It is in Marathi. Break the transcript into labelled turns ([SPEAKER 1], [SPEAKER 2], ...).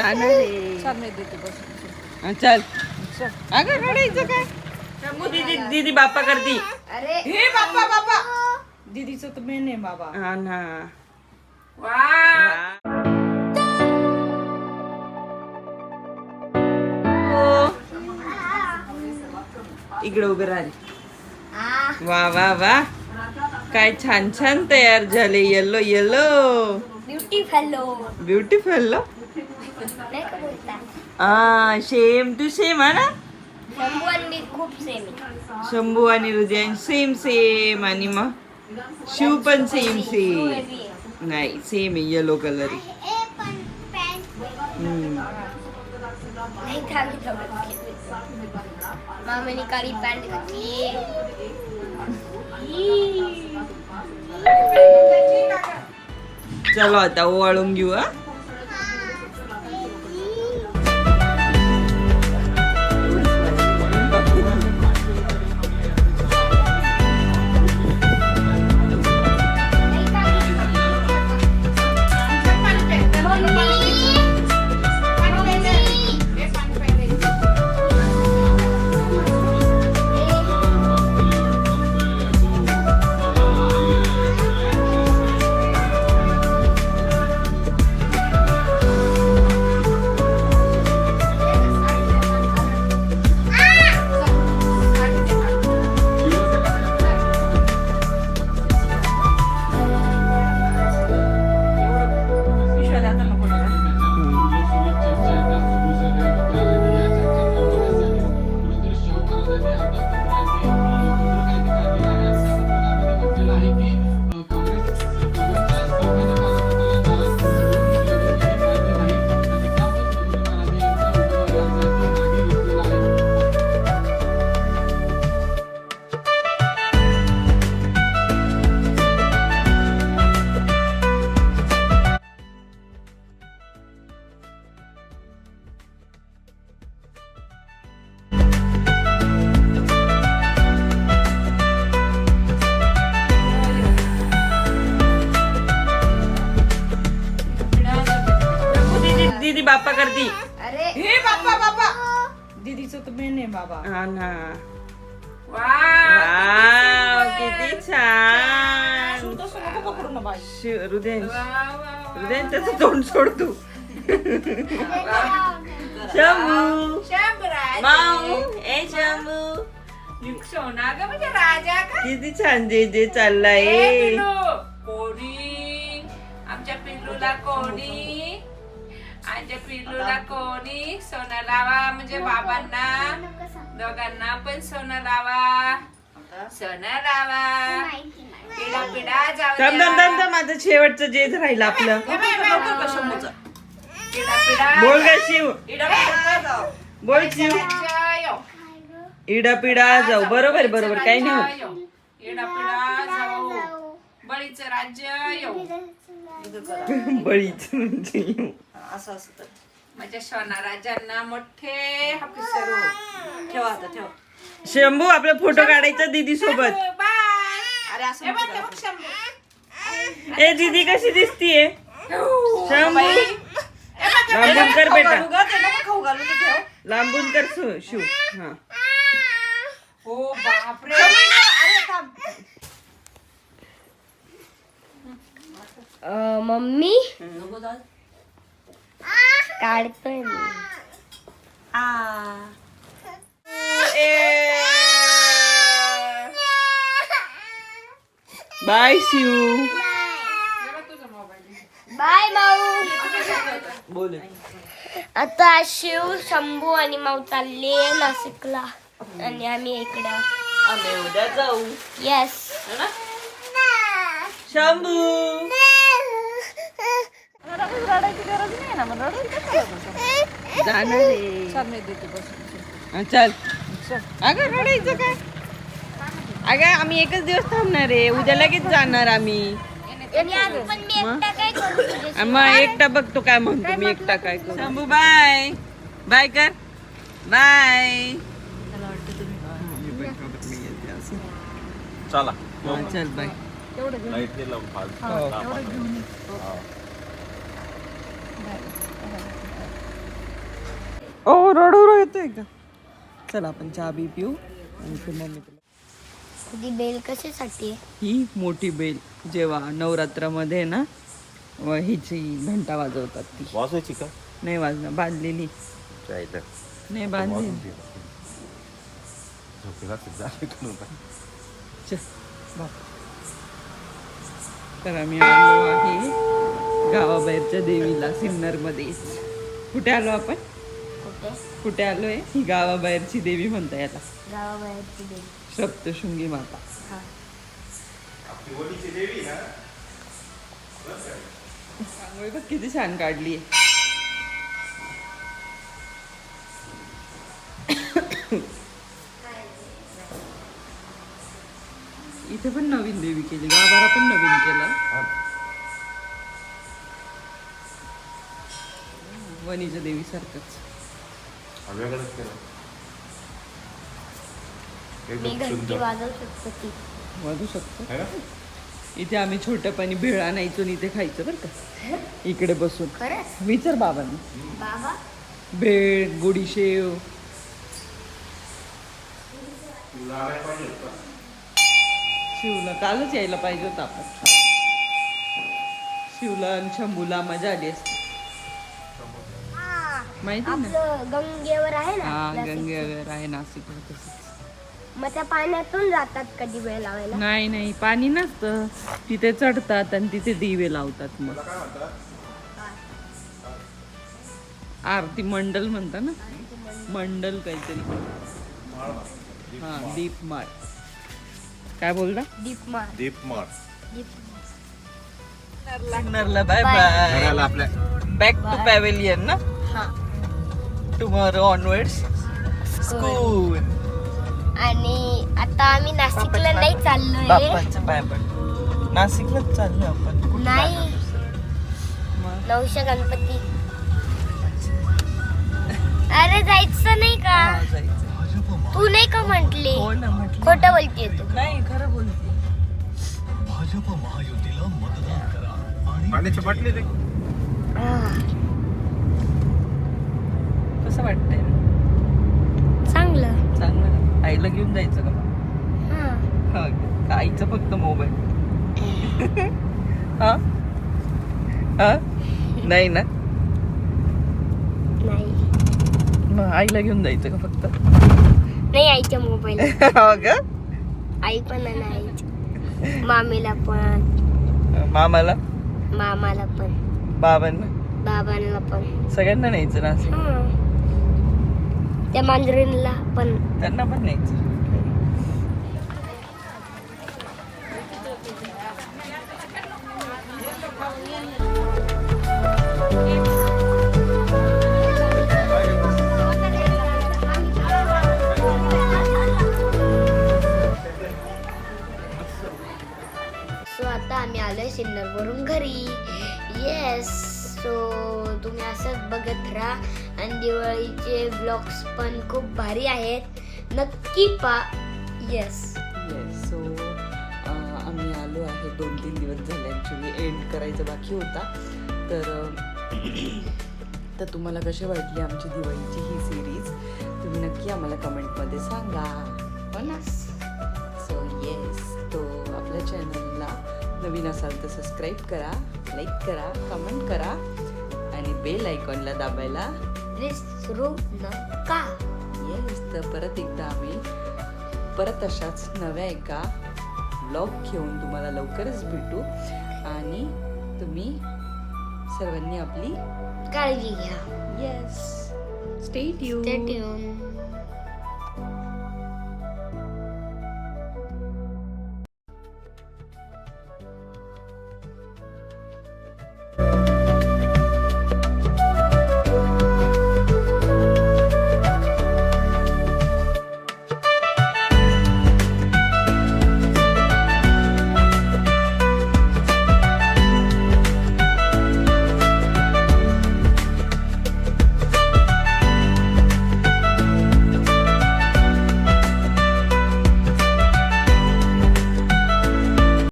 [SPEAKER 1] जाणार
[SPEAKER 2] चल मी देते बस
[SPEAKER 1] हा, चल.
[SPEAKER 2] चल.
[SPEAKER 1] अगं रडायचं काय? दीदी दीदी बाप्पा करती
[SPEAKER 3] अरे.
[SPEAKER 2] हे बाप्पा बाप्पा. दीदीचं तर मेन आहे बाबा.
[SPEAKER 1] हा ना.
[SPEAKER 2] वा.
[SPEAKER 1] इकडे उभे राहिले
[SPEAKER 3] आ
[SPEAKER 1] वा वा वा. काय छान छान तयार झाले. येलो येलो
[SPEAKER 3] ब्युटी फॅलो
[SPEAKER 1] ब्युटिफुल
[SPEAKER 3] बोलता
[SPEAKER 1] हा सेम टू सेम हा ना
[SPEAKER 3] शंभू आणि खूप सेम
[SPEAKER 1] शंभू आणि हृदय सेम सेम आणि मग शिव पण सेम सेम नाही सेम आहे येलो कलर
[SPEAKER 3] नाही काळी पॅन्ट घातली
[SPEAKER 1] चलो आता ओवाळून घेऊ हा दीदी बाप्पा करती.
[SPEAKER 3] अरे.
[SPEAKER 2] हे बाप्पा बाप्पा. दीदीचं तर मेन आहे बाबा.
[SPEAKER 1] हा ना. वाव किती छान.
[SPEAKER 2] तू तसं नको पकडू ना बाई.
[SPEAKER 1] हृदय
[SPEAKER 2] वा, वा, वा.
[SPEAKER 1] हृदय त्याचं तोंड सोड तू. शंभू. माऊ ए शंभू.
[SPEAKER 2] सोना ग म्हणजे राजा का?
[SPEAKER 1] किती छान जे जे चाललाय.
[SPEAKER 2] ए, पिल्लू. कोणी? आमच्या पिल्लूला कोणी आमच्या पिल्लूला कोणी सोनं लावा म्हणजे बाबांना. दोघांना पण सोनं लावा. सोनं लावा. पिढा पिढा जाऊ
[SPEAKER 1] दम दम
[SPEAKER 2] द्या.
[SPEAKER 1] दम दम आता शेवटचं जेच राहिलं आपलं.
[SPEAKER 2] पिढा पिढा
[SPEAKER 1] बोल ग शिव.
[SPEAKER 2] जाऊ.
[SPEAKER 1] बोल शिव.
[SPEAKER 2] जय.
[SPEAKER 1] इडा पिडा जाऊ. बरोबर बरोबर. काही नाही होत.
[SPEAKER 2] पिढा पिढा जाऊ. बळीचं राज्य येऊ.
[SPEAKER 1] बळीच म्हणजे
[SPEAKER 2] माझ्या सोना राजांना मोठे ऑफिसर ठेवा आता ठेवा.
[SPEAKER 1] शंभू आपला फोटो काढायचा दीदी सोबत
[SPEAKER 2] बाय अरे असं बघ शंभू.
[SPEAKER 1] ए दीदी कशी दिसतीये? शंभू. लांबून कर बेटा. लांबून कर सु- शिव हा.
[SPEAKER 2] हो बापरे. अरे थांब.
[SPEAKER 3] मम्मी? काढतोय मी.
[SPEAKER 1] Bye Shiv
[SPEAKER 3] bye Mau.
[SPEAKER 1] बोल.
[SPEAKER 3] आता शिव शंभू आणि माऊ चालले नाशिकला आणि आम्ही इकडं.
[SPEAKER 1] आम्ही उद्या जाऊ.
[SPEAKER 3] येस
[SPEAKER 1] शंभू.
[SPEAKER 2] रडायची गरज नाही ना मग रडायची
[SPEAKER 1] जाणार रे
[SPEAKER 2] चल मी देते बस.
[SPEAKER 1] हा, चल.
[SPEAKER 2] चल.
[SPEAKER 1] अगं रडायचं काय? अगं आम्ही एकच दिवस थांबणार आहे. उद्या लगेच जाणार आम्ही.
[SPEAKER 3] पण मी एकटा काय करू तुझ्याशी?
[SPEAKER 1] आणि मग एकटा बघतो काय म्हणतो मी एकटा काय करू? शंभू बाय. बाय कर. बाय.
[SPEAKER 4] चला
[SPEAKER 1] चल बाय.
[SPEAKER 4] लाइट नाही लावून फास्ट
[SPEAKER 1] ओ रडू येतोय का चल आपण चहा बी पिऊ आणि ते मम्मी तुला
[SPEAKER 3] ती बेल कशासाठी आहे?
[SPEAKER 1] ही मोठी बेल जेव्हा नवरात्रामध्ये ना व हिची घंटा वाजवतात ती.
[SPEAKER 4] वाजवायची का?
[SPEAKER 1] नाही वाजणं बांधलेली. नाही बांधलेली
[SPEAKER 4] झोपेला सुद्धा ऐकून
[SPEAKER 1] चल, बाप. तर आम्ही आलो आहे गावाबाहेरच्या देवीला सिन्नरमध्ये. कुठे आलो आपण?
[SPEAKER 3] कुठे
[SPEAKER 1] कुठे आलोय? ही गावाबाहेरची देवी म्हणता याला.
[SPEAKER 3] गावाबाहेरची बेल
[SPEAKER 1] सप्तशृंगी माता.
[SPEAKER 3] हा.
[SPEAKER 1] रांगोळी बघ किती छान काढली इथे पण नवीन देवी केली. गाभारा पण नवीन केला. वणीच्या देवी सारखंच
[SPEAKER 4] वेगळंच केलं.
[SPEAKER 3] मी
[SPEAKER 4] एकदम
[SPEAKER 3] घंटी
[SPEAKER 4] सुंदर
[SPEAKER 3] वाजवू शकतो ती.
[SPEAKER 1] वाजू शकतो.
[SPEAKER 4] है ना?
[SPEAKER 1] इथे आम्ही छोटपणी भेळ आणायचो आणि इथे खायचं बरं का. इकडे बसून.
[SPEAKER 3] खरंच
[SPEAKER 1] विचार बाबांनी.
[SPEAKER 3] बाबा?
[SPEAKER 1] भेळ गोडी शेव शिवला कालच यायला पाहिजे होतं आपण. शिवला आणि शंभूला मजा आली असती. माहिती ना?
[SPEAKER 3] आपलं गंगेवर आहे ना?
[SPEAKER 1] हा
[SPEAKER 3] नाशिक.
[SPEAKER 1] गंगेवर आहे नाशिकला तसंच
[SPEAKER 3] मग त्या पाण्यातून जातात कधी वेळ लावायला?
[SPEAKER 1] नाही नाही पाणी नसतं. तिथे चढतात आणि तिथे दिवे लावतात मग. आरती मंडल म्हणता ना? मंडल काहीतरी. हा दीपमाळ. काय बोलता
[SPEAKER 3] दीपमाळ.
[SPEAKER 4] दीपमाळ.
[SPEAKER 1] सिग्नरला बाय बाय.
[SPEAKER 4] घराला आपल्या
[SPEAKER 1] बॅक टू पॅव्हिलियन ना?
[SPEAKER 3] हा.
[SPEAKER 1] टुमॉरो ऑनवर्ड्स स्कूल
[SPEAKER 3] आणि आता आम्ही नाशिकला नाही चाललोय.
[SPEAKER 1] बाप्पाचं पाय पण. नाशिकलाच चाललो आपण. कुठं
[SPEAKER 3] नाही.
[SPEAKER 1] जाणार? मग?
[SPEAKER 3] नवशा गणपती. अरे जायचं नाही का?
[SPEAKER 1] जायचं.
[SPEAKER 3] तू नाही का म्हंटली?
[SPEAKER 1] हो ना म्हटलं.
[SPEAKER 3] खोटं बोलतीये तू.
[SPEAKER 1] नाही खरं बोलते.
[SPEAKER 4] पाण्याची बाटली रे
[SPEAKER 1] कसं वाटतंय
[SPEAKER 3] चांगलं.
[SPEAKER 1] चांगलं? आईला घेऊन जायचं का
[SPEAKER 3] हा.
[SPEAKER 1] हा आईचं फक्त मोबाईल? हा? हा? नाही ना?
[SPEAKER 3] नाही.
[SPEAKER 1] मग आईला घेऊन जायचं का फक्त?
[SPEAKER 3] नाही आईच्या मोबाईल
[SPEAKER 1] हो का?
[SPEAKER 3] आई पण आहे ना आईची मामीला पण.
[SPEAKER 1] मामाला?
[SPEAKER 3] मामाला पण.
[SPEAKER 1] बाबांना?
[SPEAKER 3] बाबांना पण.
[SPEAKER 1] सगळ्यांना न्यायचं ना
[SPEAKER 3] त्या मांजरीला पण
[SPEAKER 1] त्यांना पण न्यायचं
[SPEAKER 3] सो आता आम्ही आलोय सिन्नरवरून घरी येस सो तुम्ही असंच बघत राहा. आणि दिवाळीचे ब्लॉग्स पण खूप भारी आहेत. नक्की पा येस
[SPEAKER 1] येस सो आम्ही आलो आहे. दोन तीन दिवस झाले ॲक्च्युली एंड करायचा बाकी होता. तर तर तुम्हाला कसे वाटली आमची दिवाळीची ही सिरीज तुम्ही नक्की आम्हाला कमेंटमध्ये सांगा. हो ना? सो येस तो आपल्या चॅनलला नवीन असाल तर सबस्क्राईब करा लाईक करा कमेंट करा. बेल आयकॉनला दाबायला.
[SPEAKER 3] विसरू नका
[SPEAKER 1] येस तर परत एकदा आम्ही परत अशाच नव्या एका ब्लॉग घेऊन तुम्हाला लवकरच भेटू. आणि तुम्ही सर्वांनी आपली
[SPEAKER 3] काळजी घ्या.
[SPEAKER 1] Yes
[SPEAKER 3] stay tune